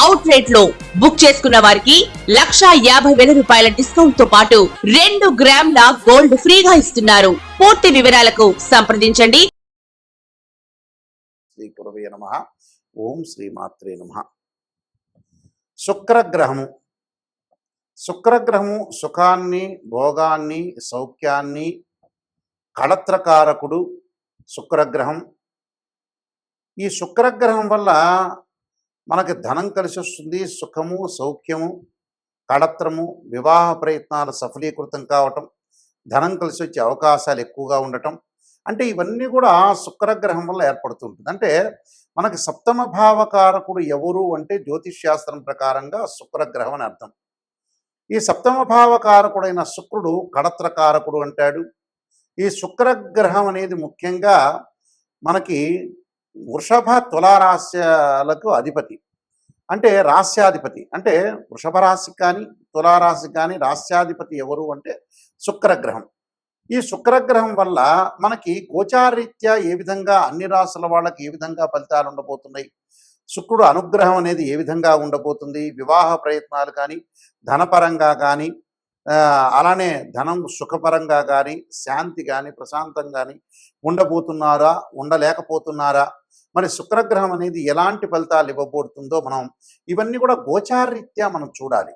Out రేట్లో book చేసుకున్న వారికి లక్షా యాభై వేల రూపాయల డిస్కౌంట్తో పాటు రెండు గ్రాముల గోల్డ్ ఫ్రీగా ఇస్తున్నారు. పూర్తి వివరాలకు సంప్రదించండి. శ్రీ గురవే నమ. ఓం శ్రీ మాత్రే నమ. శుక్రగ్రహము. శుక్రగ్రహము సుఖాన్ని భోగాన్ని సౌఖ్యాన్ని కళత్రకారకుడు శుక్రగ్రహం. ఈ శుక్రగ్రహం వల్ల మనకి ధనం కలిసి వస్తుంది సుఖము సౌఖ్యము కడత్రము వివాహ ప్రయత్నాలు సఫలీకృతం కావటం ధనం కలిసి వచ్చే అవకాశాలు ఎక్కువగా ఉండటం అంటే ఇవన్నీ కూడా శుక్రగ్రహం వల్ల ఏర్పడుతుంటుంది. అంటే మనకి సప్తమ భావకారకుడు ఎవరు అంటే జ్యోతిష్ శాస్త్రం ప్రకారంగా శుక్రగ్రహం అని అర్థం. ఈ సప్తమ భావకారకుడైన శుక్రుడు కడత్రకారకుడు అంటాడు. ఈ శుక్రగ్రహం అనేది ముఖ్యంగా మనకి వృషభ తులారాశ్యాలకు అధిపతి. అంటే రాస్యాధిపతి అంటే వృషభ రాశి కానీ తులారాశికి కానీ రాస్యాధిపతి ఎవరు అంటే శుక్రగ్రహం. ఈ శుక్రగ్రహం వల్ల మనకి గోచారీత్యా ఏ విధంగా అన్ని రాసుల వాళ్ళకి ఏ విధంగా ఫలితాలు ఉండబోతున్నాయి? శుక్రుడు అనుగ్రహం అనేది ఏ విధంగా ఉండబోతుంది? వివాహ ప్రయత్నాలు కానీ ధనపరంగా కానీ ఆ, అలానే ధనం సుఖపరంగా కానీ శాంతి కానీ ప్రశాంతం కానీ ఉండబోతున్నారా? ఉండలేకపోతున్నారా? మరి శుక్రగ్రహం అనేది ఎలాంటి ఫలితాలు ఇవ్వబోతుందో మనం ఇవన్నీ కూడా గోచారరీత్యా మనం చూడాలి.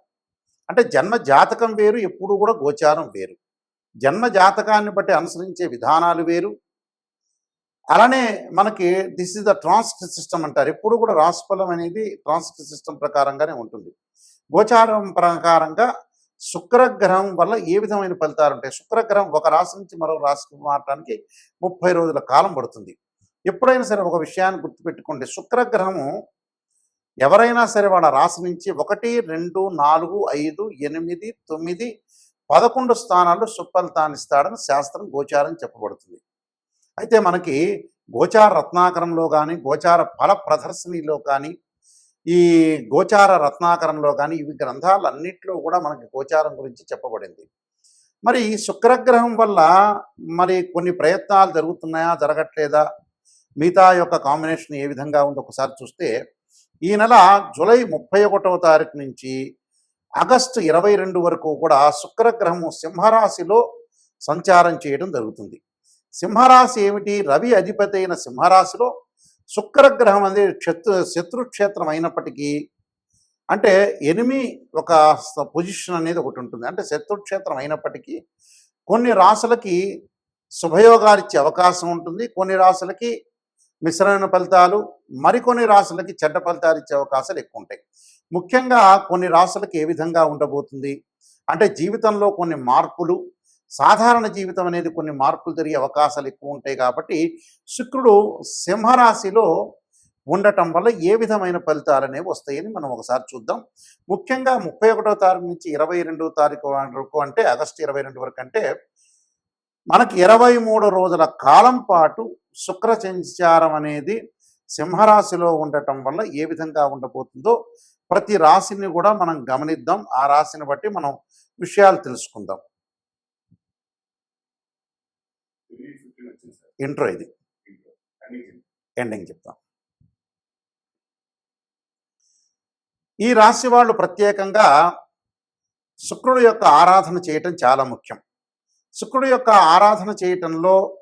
అంటే జన్మ జాతకం వేరు ఎప్పుడు కూడా గోచారం వేరు. జన్మ జాతకాన్ని బట్టి అనుసరించే విధానాలు వేరు. అలానే మనకి this is the transcript system అంటారు. ఎప్పుడు కూడా రాశిఫలం అనేది ట్రాన్స్క్రిప్ట్ సిస్టమ్ ప్రకారంగానే ఉంటుంది. గోచారం ప్రకారంగా శుక్రగ్రహం వల్ల ఏ విధమైన ఫలితాలు ఉంటాయి? శుక్రగ్రహం ఒక రాశి నుంచి మరో రాశికి మారడానికి ముప్పై రోజుల కాలం పడుతుంది. ఎప్పుడైనా సరే ఒక విషయాన్ని గుర్తుపెట్టుకోండి. శుక్రగ్రహము ఎవరైనా సరే వాళ్ళ రాశి నుంచి ఒకటి రెండు నాలుగు ఐదు ఎనిమిది తొమ్మిది పదకొండు స్థానాల్లో సుఫలితాన్ని ఇస్తాడని శాస్త్రం గోచారం చెప్పబడుతుంది. అయితే మనకి గోచార రత్నాకరంలో కానీ గోచార ఫల ప్రదర్శనలో కానీ ఈ గోచార రత్నాకరంలో కానీ ఇవి గ్రంథాలన్నింటిలో కూడా మనకి గోచారం గురించి చెప్పబడింది. మరి ఈ శుక్రగ్రహం వల్ల మరి కొన్ని ప్రయత్నాలు జరుగుతున్నాయా జరగట్లేదా? మిగతా యొక్క కాంబినేషన్ ఏ విధంగా ఉందో ఒకసారి చూస్తే ఈ నెల జూలై ముప్పై ఒకటవ తారీఖు నుంచి ఆగస్టు ఇరవై రెండు వరకు కూడా శుక్రగ్రహము సింహరాశిలో సంచారం చేయడం జరుగుతుంది. సింహరాశి ఏమిటి? రవి అధిపతి అయిన సింహరాశిలో శుక్రగ్రహం అనేది శత్రు శత్రుక్షేత్రం అయినప్పటికీ అంటే ఎనిమి ఒక పొజిషన్ అనేది ఒకటి ఉంటుంది. అంటే శత్రుక్షేత్రం అయినప్పటికీ కొన్ని రాశులకి శుభయోగాలు ఇచ్చే అవకాశం ఉంటుంది. కొన్ని రాశులకి మిశ్రమైన ఫలితాలు మరికొన్ని రాసులకి చెడ్డ ఫలితాలు ఇచ్చే అవకాశాలు ఎక్కువ ఉంటాయి ముఖ్యంగా కొన్ని రాసులకి ఏ విధంగా ఉండబోతుంది? అంటే జీవితంలో కొన్ని మార్పులు సాధారణ జీవితం అనేది కొన్ని మార్పులు జరిగే అవకాశాలు ఎక్కువ ఉంటాయి కాబట్టి శుక్రుడు సింహరాశిలో ఉండటం వల్ల ఏ విధమైన ఫలితాలు అనేవి వస్తాయని మనం ఒకసారి చూద్దాం. ముఖ్యంగా ముప్పై ఒకటో తారీఖు నుంచి ఇరవై రెండవ తారీఖు వరకు అంటే ఆగస్టు ఇరవై రెండు వరకు అంటే మనకి ఇరవై మూడు రోజుల కాలం పాటు శుక్ర సంచారం అనేది సింహరాశిలో ఉండటం వల్ల ఏ విధంగా ఉండబోతుందో ప్రతి రాశిని కూడా మనం గమనిద్దాం. ఆ రాశిని బట్టి మనం విషయాలు తెలుసుకుందాం. ఇంట్రో ఇది. ఎండింగ్ చెప్తాం. ఈ రాశి వాళ్ళు ప్రత్యేకంగా శుక్రుడు యొక్క ఆరాధన చేయటం చాలా ముఖ్యం. శుక్రుడు యొక్క ఆరాధన చేయటంలో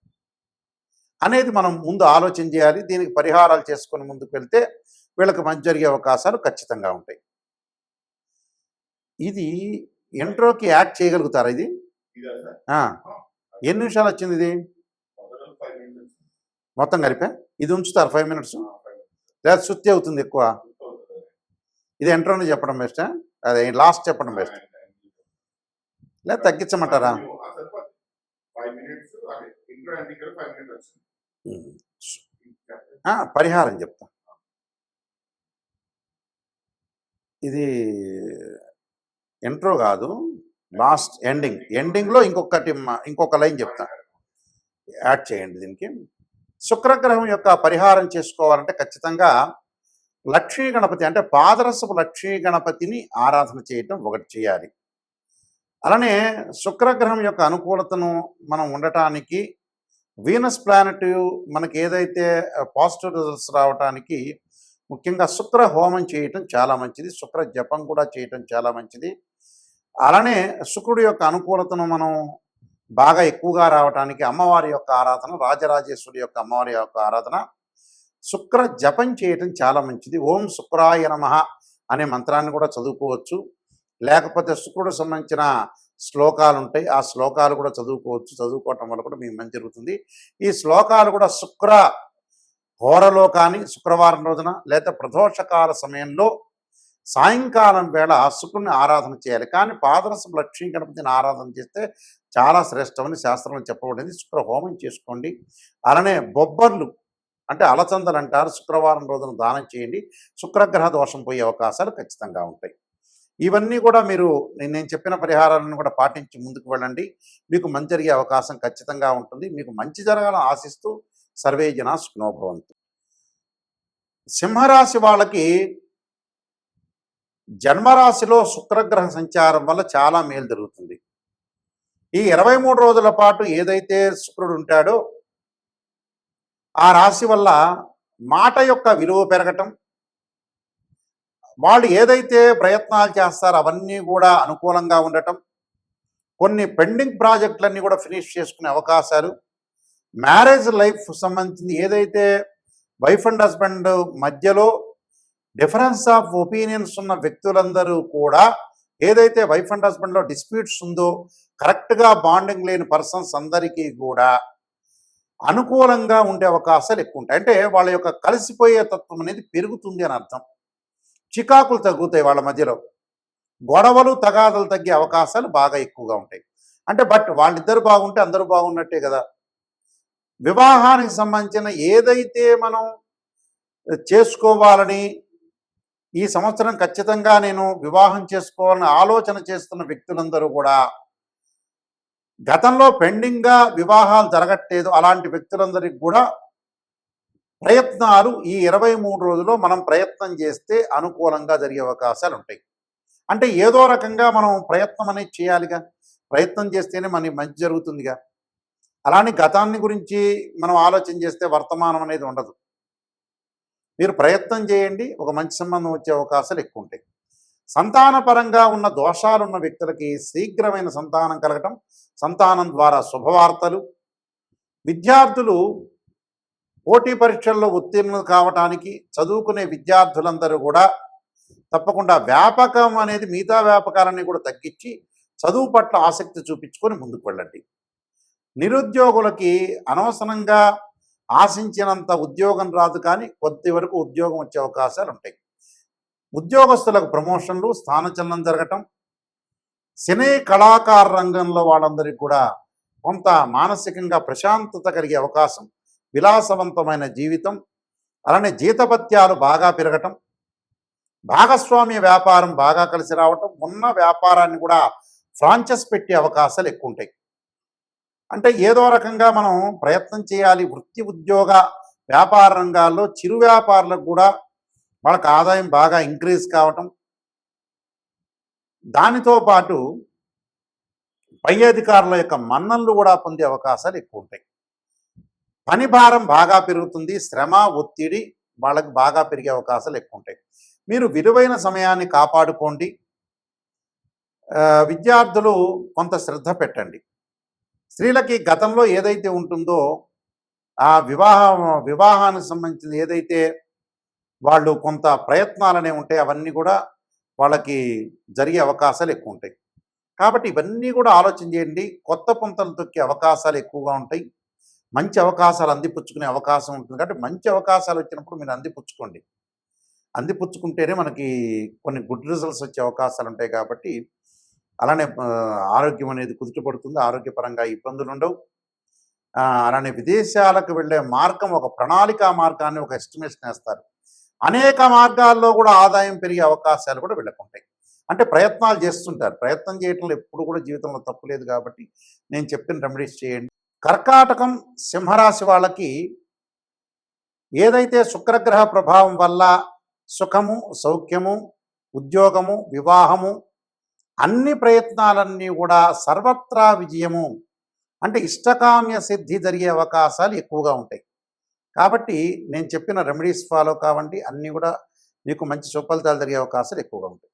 అనేది మనం ముందు ఆలోచన చేయాలి దీనికి పరిహారాలు చేసుకొని ముందుకు వెళ్తే వీళ్ళకి మంచి జరిగే అవకాశాలు ఖచ్చితంగా ఉంటాయి. ఇది ఇంట్రోకి యాడ్ చేయగలుగుతారా ఇది? ఎన్ని నిమిషాలు వచ్చింది ఇది? మొత్తం కలిపే? ఇది ఉంచుతారు ఫైవ్ మినిట్స్ లేదా సుత్తి అవుతుంది ఎక్కువ? ఇది ఎంట్రోని చెప్పడం బెస్ట్ అదే లాస్ట్ చెప్పడం బెస్ట్. లేదా తగ్గించమంటారా? పరిహారం చెప్తా. ఇది ఇంట్రో కాదు. Last ending. ఎండింగ్లో ఇంకొకటి ఇంకొక లైన్ చెప్తా. యాడ్ చేయండి దీనికి. శుక్రగ్రహం యొక్క పరిహారం చేసుకోవాలంటే ఖచ్చితంగా లక్ష్మీ గణపతి అంటే పాదరసపు లక్ష్మీ గణపతిని ఆరాధన చేయటం ఒకటి చేయాలి. అలానే శుక్రగ్రహం యొక్క అనుకూలతను మనం ఉండటానికి వీనస్ ప్లానెట్ మనకి ఏదైతే పాజిటివ్ రిజల్ట్స్ రావడానికి ముఖ్యంగా శుక్ర హోమం చేయటం చాలా మంచిది. శుక్ర జపం కూడా చేయటం చాలా మంచిది. అలానే శుక్రుడి యొక్క అనుకూలతను మనం బాగా ఎక్కువగా రావటానికి అమ్మవారి యొక్క ఆరాధన రాజరాజేశ్వరి యొక్క అమ్మవారి యొక్క ఆరాధన శుక్ర జపం చేయటం చాలా మంచిది. ఓం శుక్రాయ నమః అనే మంత్రాన్ని కూడా చదువుకోవచ్చు. లేకపోతే శుక్రుడు సంబంధించిన శ్లోకాలు ఉంటాయి ఆ శ్లోకాలు కూడా చదువుకోవచ్చు. చదువుకోవటం వల్ల కూడా మీకు మంచి జరుగుతుంది. ఈ శ్లోకాలు కూడా శుక్ర హోరలో కానీ శుక్రవారం రోజున లేదా ప్రదోషకాల సమయంలో సాయంకాలం వేళ శుక్రుని ఆరాధన చేయాలి. కానీ పాదరసం లక్ష్మీ గణపతిని ఆరాధన చేస్తే చాలా శ్రేష్టమని శాస్త్రంలో చెప్పబడింది. శుక్ర హోమం చేసుకోండి. అలానే బొబ్బర్లు అంటే అలచందలు అంటారు. శుక్రవారం రోజున దానం చేయండి. శుక్రగ్రహ దోషం పోయే అవకాశాలు ఖచ్చితంగా ఉంటాయి. ఇవన్నీ కూడా మీరు నేను నేను చెప్పిన పరిహారాలను కూడా పాటించి ముందుకు వెళ్ళండి. మీకు మంచి జరిగే అవకాశం ఖచ్చితంగా ఉంటుంది. మీకు మంచి జరగాలని ఆశిస్తూ సర్వే జన సుఖనోభవంతు. సింహరాశి వాళ్ళకి జన్మరాశిలో శుక్రగ్రహ సంచారం వల్ల చాలా మేలు జరుగుతుంది. ఈ ఇరవై మూడు రోజుల పాటు ఏదైతే శుక్రుడు ఉంటాడో ఆ రాశి వల్ల మాట యొక్క విలువ పెరగటం వాళ్ళు ఏదైతే ప్రయత్నాలు చేస్తారో అవన్నీ కూడా అనుకూలంగా ఉండటం కొన్ని పెండింగ్ ప్రాజెక్టులన్నీ కూడా ఫినిష్ చేసుకునే అవకాశాలు మ్యారేజ్ లైఫ్ సంబంధించింది ఏదైతే వైఫ్ అండ్ హస్బెండ్ మధ్యలో డిఫరెన్స్ ఆఫ్ ఒపీనియన్స్ ఉన్న వ్యక్తులందరూ కూడా ఏదైతే వైఫ్ అండ్ హస్బెండ్లో డిస్ప్యూట్స్ ఉందో కరెక్ట్గా బాండింగ్ లేని పర్సన్స్ అందరికీ కూడా అనుకూలంగా ఉండే అవకాశాలు ఎక్కువ ఉంటాయి. అంటే వాళ్ళ యొక్క కలిసిపోయే తత్వం అనేది పెరుగుతుంది అని అర్థం. చికాకులు తగ్గుతాయి వాళ్ళ మధ్యలో. గొడవలు తగాదలు తగ్గే అవకాశాలు బాగా ఎక్కువగా ఉంటాయి. అంటే బట్ వాళ్ళిద్దరు బాగుంటే అందరూ బాగున్నట్టే కదా. వివాహానికి సంబంధించిన ఏదైతే మనం చేసుకోవాలని ఈ సంవత్సరం ఖచ్చితంగా నేను వివాహం చేసుకోవాలని ఆలోచన చేస్తున్న వ్యక్తులందరూ కూడా గతంలో పెండింగ్గా వివాహాలు జరగట్లేదు అలాంటి వ్యక్తులందరికీ కూడా ప్రయత్నాలు ఈ ఇరవై మూడు రోజుల్లో మనం ప్రయత్నం చేస్తే అనుకూలంగా జరిగే అవకాశాలు ఉంటాయి. అంటే ఏదో రకంగా మనం ప్రయత్నం అనేది చేయాలిగా. ప్రయత్నం చేస్తేనే మనకి మంచి జరుగుతుందిగా. అలానే గతాన్ని గురించి మనం ఆలోచన చేస్తే వర్తమానం అనేది ఉండదు. మీరు ప్రయత్నం చేయండి ఒక మంచి సంబంధం వచ్చే అవకాశాలు ఎక్కువ ఉంటాయి. సంతానపరంగా ఉన్న దోషాలు ఉన్న వ్యక్తులకి శీఘ్రమైన సంతానం కలగటం సంతానం ద్వారా శుభవార్తలు. విద్యార్థులు పోటీ పరీక్షల్లో ఉత్తీర్ణులు కావటానికి చదువుకునే విద్యార్థులందరూ కూడా తప్పకుండా వ్యాపకం అనేది మిగతా వ్యాపకాలన్నీ కూడా తగ్గించి చదువు పట్ల ఆసక్తి చూపించుకొని ముందుకు వెళ్ళండి. నిరుద్యోగులకి అనవసరంగా ఆశించినంత ఉద్యోగం రాదు కానీ కొద్ది వరకు ఉద్యోగం వచ్చే అవకాశాలు ఉంటాయి. ఉద్యోగస్తులకు ప్రమోషన్లు స్థానచలనం జరగటం సినీ కళాకార రంగంలో వాళ్ళందరికీ కూడా కొంత మానసికంగా ప్రశాంతత కలిగే అవకాశం విలాసవంతమైన జీవితం అలానే జీతపత్యాలు బాగా పెరగటం భాగస్వామ్య వ్యాపారం బాగా కలిసి రావటం ఉన్న వ్యాపారాన్ని కూడా ఫ్రాంచెస్ పెట్టే అవకాశాలు ఎక్కువ ఉంటాయి అంటే ఏదో రకంగా మనం ప్రయత్నం చేయాలి వృత్తి ఉద్యోగ వ్యాపార రంగాల్లో చిరు వ్యాపారులకు కూడా వాళ్ళకి ఆదాయం బాగా ఇంక్రీజ్ కావటం దానితో పాటు పై అధికారుల యొక్క మన్నన్లు కూడా పొందే అవకాశాలు ఎక్కువ ఉంటాయి పని భారం బాగా పెరుగుతుంది శ్రమ ఒత్తిడి వాళ్ళకి బాగా పెరిగే అవకాశాలు ఎక్కువ ఉంటాయి మీరు విలువైన సమయాన్ని కాపాడుకోండి. విద్యార్థులు కొంత శ్రద్ధ పెట్టండి. స్త్రీలకి గతంలో ఏదైతే ఉంటుందో ఆ వివాహ వివాహానికి సంబంధించిన ఏదైతే వాళ్ళు కొంత ప్రయత్నాలనే ఉంటాయి అవన్నీ కూడా వాళ్ళకి జరిగే అవకాశాలు ఎక్కువ ఉంటాయి కాబట్టి ఇవన్నీ కూడా ఆలోచన చేయండి. కొత్త పుంతలు తొక్కే అవకాశాలు ఎక్కువగా ఉంటాయి. మంచి అవకాశాలు అందిపుచ్చుకునే అవకాశం ఉంటుంది కాబట్టి మంచి అవకాశాలు వచ్చినప్పుడు మీరు అందిపుచ్చుకోండి. అందిపుచ్చుకుంటేనే మనకి కొన్ని గుడ్ రిజల్ట్స్ వచ్చే అవకాశాలు ఉంటాయి కాబట్టి అలానే ఆరోగ్యం అనేది కుదుటపడుతుంది. ఆరోగ్యపరంగా ఇబ్బందులు ఉండవు. అలానే విదేశాలకు వెళ్ళే మార్గం ఒక ప్రణాళికా మార్గాన్ని ఒక ఎస్టిమేషన్ వేస్తారు. అనేక మార్గాల్లో కూడా ఆదాయం పెరిగే అవకాశాలు కూడా వెళ్ళకుంటాయి అంటే ప్రయత్నాలు చేస్తుంటారు. ప్రయత్నం చేయటంలో ఎప్పుడు కూడా జీవితంలో తప్పు లేదు కాబట్టి నేను చెప్పిన రెమెడీస్ చేయండి. కర్కాటకం సింహరాశి వాళ్ళకి ఏదైతే శుక్రగ్రహ ప్రభావం వల్ల సుఖము సౌఖ్యము ఉద్యోగము వివాహము అన్ని ప్రయత్నాలన్నీ కూడా సర్వత్రా విజయము. అంటే ఇష్టకామ్య సిద్ధి జరిగే అవకాశాలు ఎక్కువగా ఉంటాయి. కాబట్టి నేను చెప్పిన రెమెడీస్ ఫాలో కావండి. అన్నీ కూడా మీకు మంచి సుఫలితాలు జరిగే అవకాశాలు ఎక్కువగా ఉంటాయి.